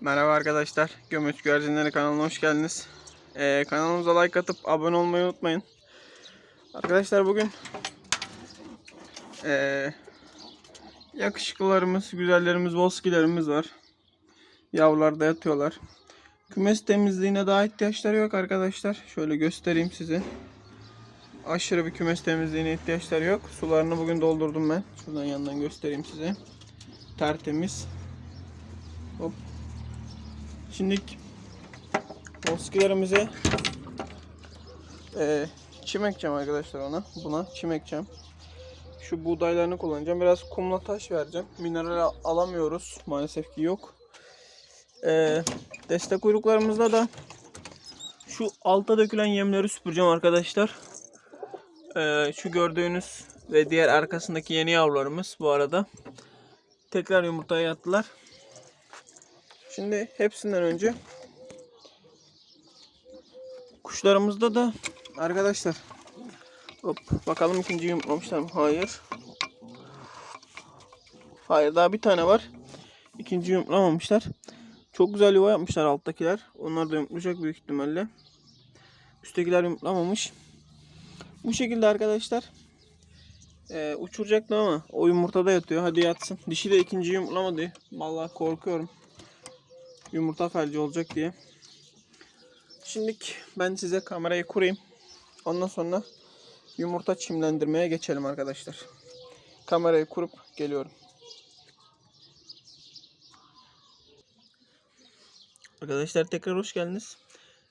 Merhaba arkadaşlar. Gömüç Güvercinleri kanalına hoş geldiniz. Ee, kanalımıza like atıp abone olmayı unutmayın. Arkadaşlar bugün ee, yakışıklılarımız, güzellerimiz, voskilerimiz var. Yavrular da yatıyorlar. Kümes temizliğine daha ihtiyaçları yok arkadaşlar. Şöyle göstereyim size. Aşırı bir kümes temizliğine ihtiyaçları yok. Sularını bugün doldurdum ben. Şuradan yandan göstereyim size. Tertemiz. Hop Şimdi moskilerimize e, çim ekeceğim arkadaşlar ona. Buna çim ekeceğim. Şu buğdaylarını kullanacağım. Biraz kumla taş vereceğim. Mineral al- alamıyoruz. Maalesef ki yok. E, destek kuyruklarımızda da şu alta dökülen yemleri süpüreceğim arkadaşlar. E, şu gördüğünüz ve diğer arkasındaki yeni yavrularımız bu arada tekrar yumurtaya yattılar. Şimdi hepsinden önce kuşlarımızda da arkadaşlar hop bakalım ikinci yumurtlamışlar mı? Hayır. Hayır daha bir tane var. İkinci yumurtlamamışlar. Çok güzel yuva yapmışlar alttakiler. Onlar da yumurtlayacak büyük ihtimalle. Üsttekiler yumurtlamamış. Bu şekilde arkadaşlar ee, uçuracaktı ama o yumurtada yatıyor. Hadi yatsın. Dişi de ikinci yumurtlamadı. Vallahi korkuyorum yumurta felci olacak diye. Şimdi ben size kamerayı kurayım. Ondan sonra yumurta çimlendirmeye geçelim arkadaşlar. Kamerayı kurup geliyorum. Arkadaşlar tekrar hoş geldiniz.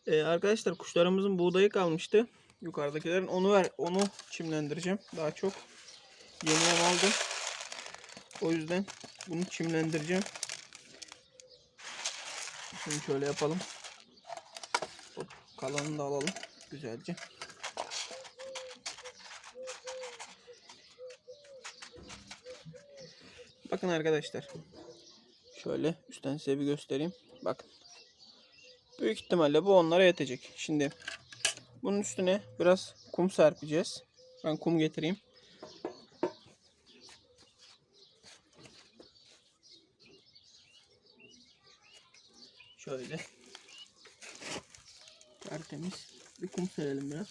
Ee, arkadaşlar kuşlarımızın buğdayı kalmıştı. Yukarıdakilerin onu ver, onu çimlendireceğim. Daha çok yeni yem aldım. O yüzden bunu çimlendireceğim. Şimdi şöyle yapalım. Hop, kalanını da alalım güzelce. Bakın arkadaşlar. Şöyle üstten size bir göstereyim. Bakın. Büyük ihtimalle bu onlara yetecek. Şimdi bunun üstüne biraz kum serpeceğiz. Ben kum getireyim. Şöyle. Tertemiz. Bir kum serelim biraz.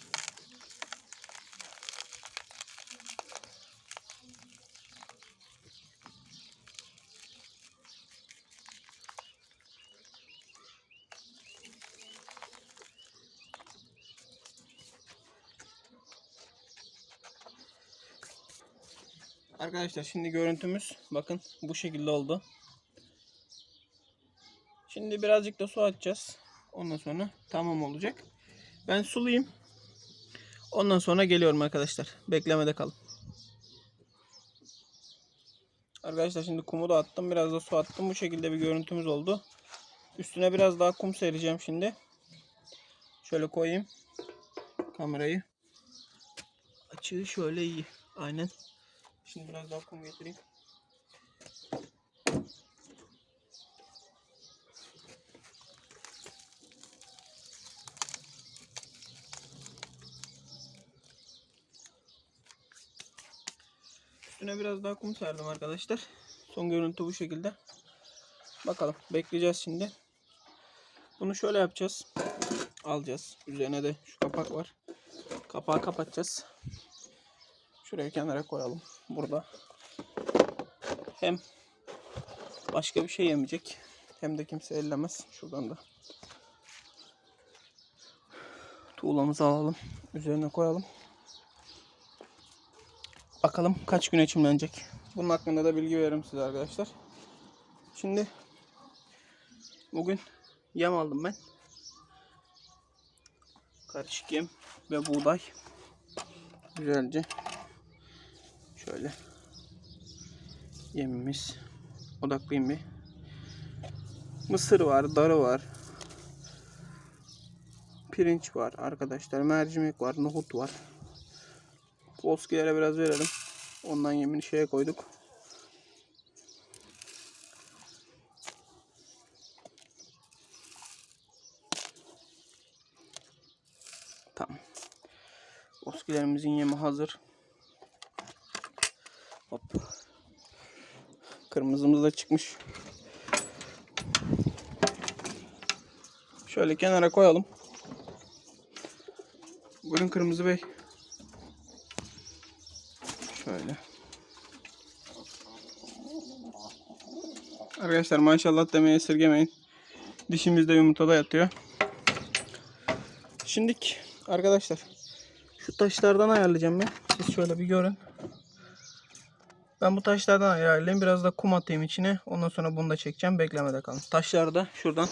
Arkadaşlar şimdi görüntümüz bakın bu şekilde oldu. Şimdi birazcık da su atacağız. Ondan sonra tamam olacak. Ben sulayayım. Ondan sonra geliyorum arkadaşlar. Beklemede kalın. Arkadaşlar şimdi kumu da attım. Biraz da su attım. Bu şekilde bir görüntümüz oldu. Üstüne biraz daha kum sereceğim şimdi. Şöyle koyayım. Kamerayı. Açığı şöyle iyi. Aynen. Şimdi biraz daha kum getireyim. Üstüne biraz daha kum serdim arkadaşlar. Son görüntü bu şekilde. Bakalım bekleyeceğiz şimdi. Bunu şöyle yapacağız. Alacağız. Üzerine de şu kapak var. Kapağı kapatacağız. Şuraya kenara koyalım. Burada. Hem başka bir şey yemeyecek. Hem de kimse ellemez. Şuradan da tuğlamızı alalım. Üzerine koyalım. Bakalım kaç güne çimlenecek. Bunun hakkında da bilgi veririm size arkadaşlar. Şimdi bugün yem aldım ben. Karışık yem ve buğday. Güzelce şöyle yemimiz odaklayayım bir. Mısır var, darı var. Pirinç var arkadaşlar. Mercimek var, nohut var. Volskilere biraz verelim. Ondan yemini şeye koyduk. Tamam. Volskilerimizin yemi hazır. Hop. Kırmızımız da çıkmış. Şöyle kenara koyalım. Buyurun Kırmızı Bey. Şöyle. Arkadaşlar maşallah demeye esirgemeyin. Dişimizde yumurtada yatıyor. Şimdilik arkadaşlar şu taşlardan ayarlayacağım ben. Siz şöyle bir görün. Ben bu taşlardan ayarlayayım. Biraz da kum atayım içine. Ondan sonra bunu da çekeceğim. Beklemede kalın. Taşları da şuradan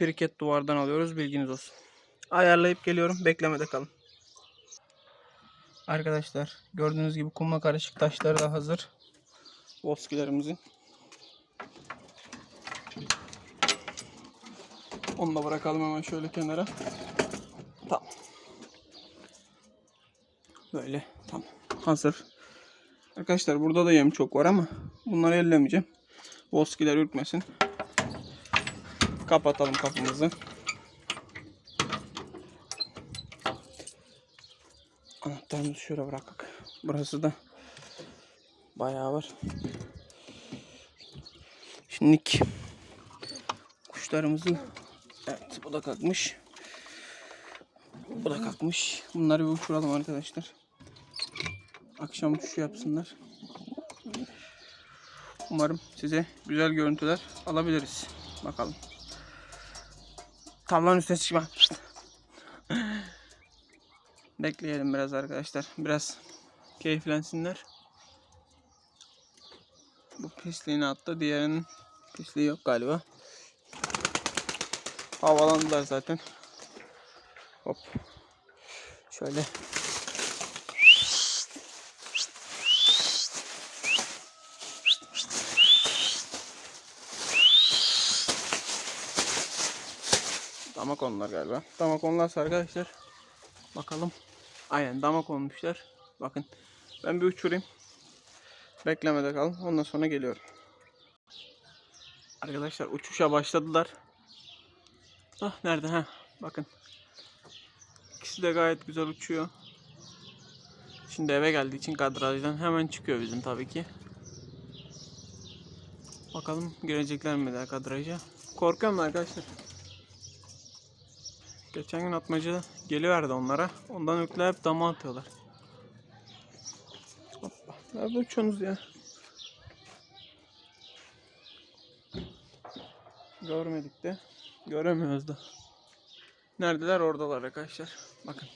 biriket duvardan alıyoruz. Bilginiz olsun. Ayarlayıp geliyorum. Beklemede kalın. Arkadaşlar gördüğünüz gibi kumla karışık taşları da hazır. Voskilerimizin. Onu da bırakalım hemen şöyle kenara. Tamam. Böyle tamam. Hazır. Arkadaşlar burada da yem çok var ama bunları ellemeyeceğim. Voskiler ürkmesin. Kapatalım kapımızı. Anahtarımızı şöyle bırakık. Burası da bayağı var. Şimdilik kuşlarımızın evet bu da kalkmış. Bu da kalkmış. Bunları bir uçuralım arkadaşlar. Akşam uçuşu yapsınlar. Umarım size güzel görüntüler alabiliriz. Bakalım. Tavlanın üstüne çıkma. Bekleyelim biraz arkadaşlar. Biraz keyiflensinler. Bu pisliğini attı. Diğerinin pisliği yok galiba. Havalandılar zaten. Hop. Şöyle. Damak onlar galiba. Damak onlarsa arkadaşlar. Bakalım. Aynen damak olmuşlar. Bakın. Ben bir uçurayım. Beklemede kalın. Ondan sonra geliyorum. Arkadaşlar uçuşa başladılar. Ah nerede ha? Bakın. İkisi de gayet güzel uçuyor. Şimdi eve geldiği için kadrajdan hemen çıkıyor bizim tabii ki. Bakalım girecekler mi daha kadraja. Korkuyorum arkadaşlar. Geçen gün atmaca geliverdi onlara. Ondan ökle hep dama atıyorlar. Hoppa. Nerede uçuyorsunuz ya? Görmedik de. Göremiyoruz da. Neredeler? Oradalar arkadaşlar. Bakın.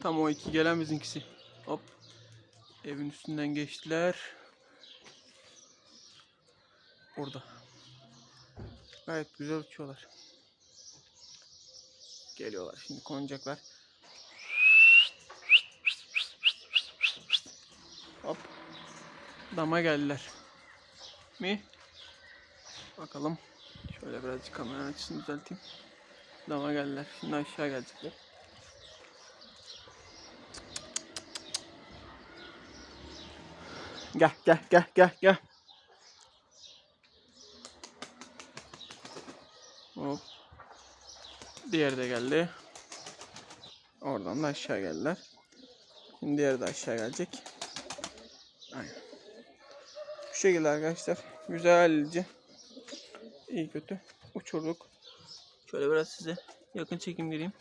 Tam o iki gelen bizimkisi. Hop. Evin üstünden geçtiler. Orada. Gayet güzel uçuyorlar. Geliyorlar. Şimdi konacaklar. Hop. Dama geldiler. Mi? Bakalım. Şöyle birazcık kamera açısını düzelteyim. Dama geldiler. Şimdi aşağı gelecekler. Gel gel gel gel gel. Hop. Diğeri de geldi. Oradan da aşağı geldiler. Şimdi diğeri de aşağı gelecek. Aynen. Bu şekilde arkadaşlar. Güzelce iyi kötü uçurduk. Şöyle biraz size yakın çekim gireyim.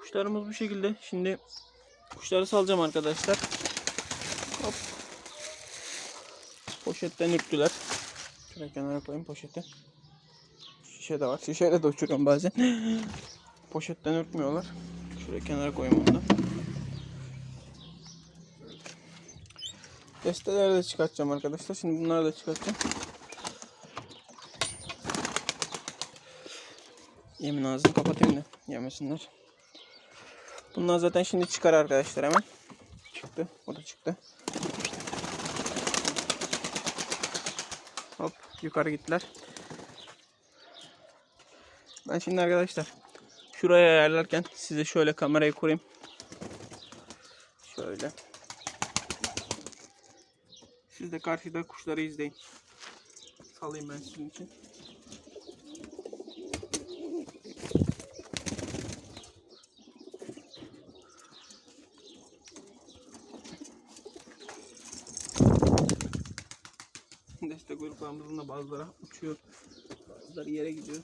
Kuşlarımız bu şekilde. Şimdi kuşları salacağım arkadaşlar. Hop. Poşetten ürktüler. Şöyle kenara koyayım poşeti. Şişe de var. Şişeyle de uçuruyorum bazen. Poşetten ürkmüyorlar. Şöyle kenara koyayım onu da. Desteleri de çıkartacağım arkadaşlar. Şimdi bunları da çıkartacağım. Yemin ağzını kapatayım da yemesinler. Bunlar zaten şimdi çıkar arkadaşlar hemen. Çıktı. O da çıktı. Hop yukarı gittiler. Ben şimdi arkadaşlar şuraya ayarlarken size şöyle kamerayı kurayım. Şöyle. Siz de karşıda kuşları izleyin. Salayım ben sizin için. Destek gruplarımızın da bazıları uçuyor. Bazıları yere gidiyor.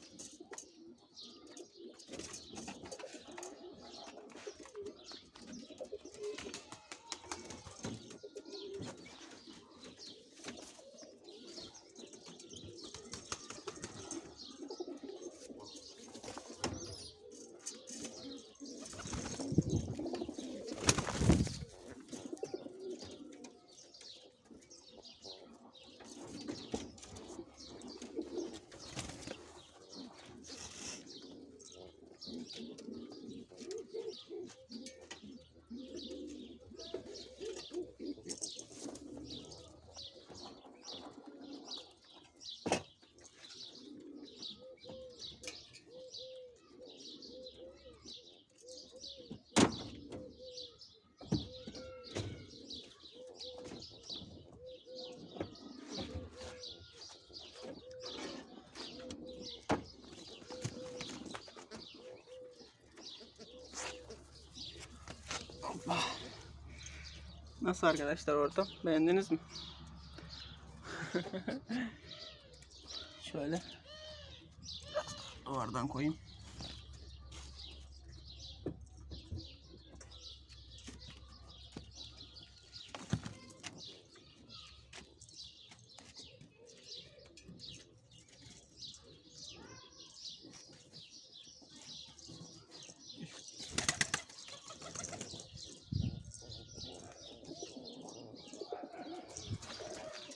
Nasıl arkadaşlar ortam? Beğendiniz mi? Şöyle. Duvardan koyayım.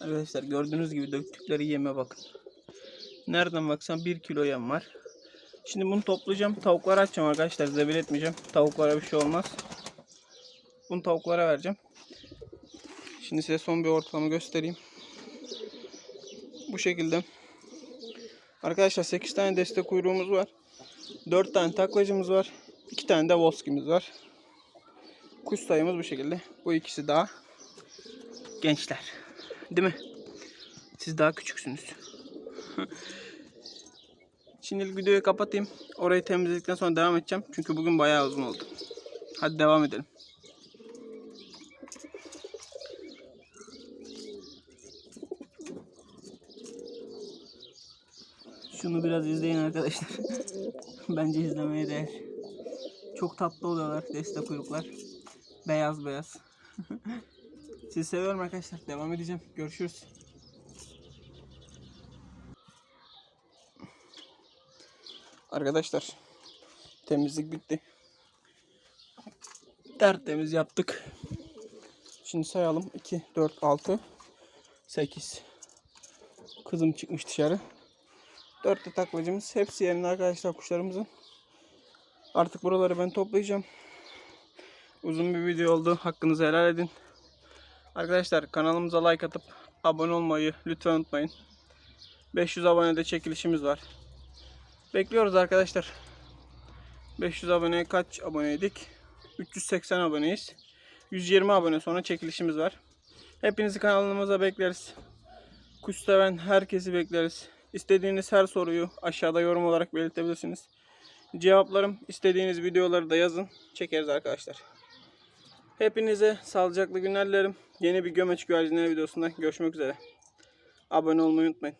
Arkadaşlar gördüğünüz gibi döktükleri yeme bakın. Nereden baksan 1 kilo yem var. Şimdi bunu toplayacağım. Tavuklara atacağım arkadaşlar. Zebil etmeyeceğim. Tavuklara bir şey olmaz. Bunu tavuklara vereceğim. Şimdi size son bir ortamı göstereyim. Bu şekilde. Arkadaşlar 8 tane destek kuyruğumuz var. 4 tane taklacımız var. 2 tane de volskimiz var. Kuş sayımız bu şekilde. Bu ikisi daha gençler. Değil mi? Siz daha küçüksünüz. Şimdilik videoyu kapatayım. Orayı temizledikten sonra devam edeceğim. Çünkü bugün bayağı uzun oldu. Hadi devam edelim. Şunu biraz izleyin arkadaşlar. Bence izlemeye değer. Çok tatlı oluyorlar destek kuyruklar. Beyaz beyaz. Sizi seviyorum arkadaşlar. Devam edeceğim. Görüşürüz. Arkadaşlar temizlik bitti. Tertemiz yaptık. Şimdi sayalım. 2, 4, 6, 8. Kızım çıkmış dışarı. 4 de taklacımız. Hepsi yerinde arkadaşlar kuşlarımızın. Artık buraları ben toplayacağım. Uzun bir video oldu. Hakkınızı helal edin. Arkadaşlar kanalımıza like atıp abone olmayı lütfen unutmayın. 500 abonede çekilişimiz var. Bekliyoruz arkadaşlar. 500 aboneye kaç aboneydik? 380 aboneyiz. 120 abone sonra çekilişimiz var. Hepinizi kanalımıza bekleriz. Kuş seven herkesi bekleriz. İstediğiniz her soruyu aşağıda yorum olarak belirtebilirsiniz. Cevaplarım istediğiniz videoları da yazın. Çekeriz arkadaşlar. Hepinize sağlıcaklı günler dilerim. Yeni bir gömeç güvercinleri videosunda görüşmek üzere. Abone olmayı unutmayın.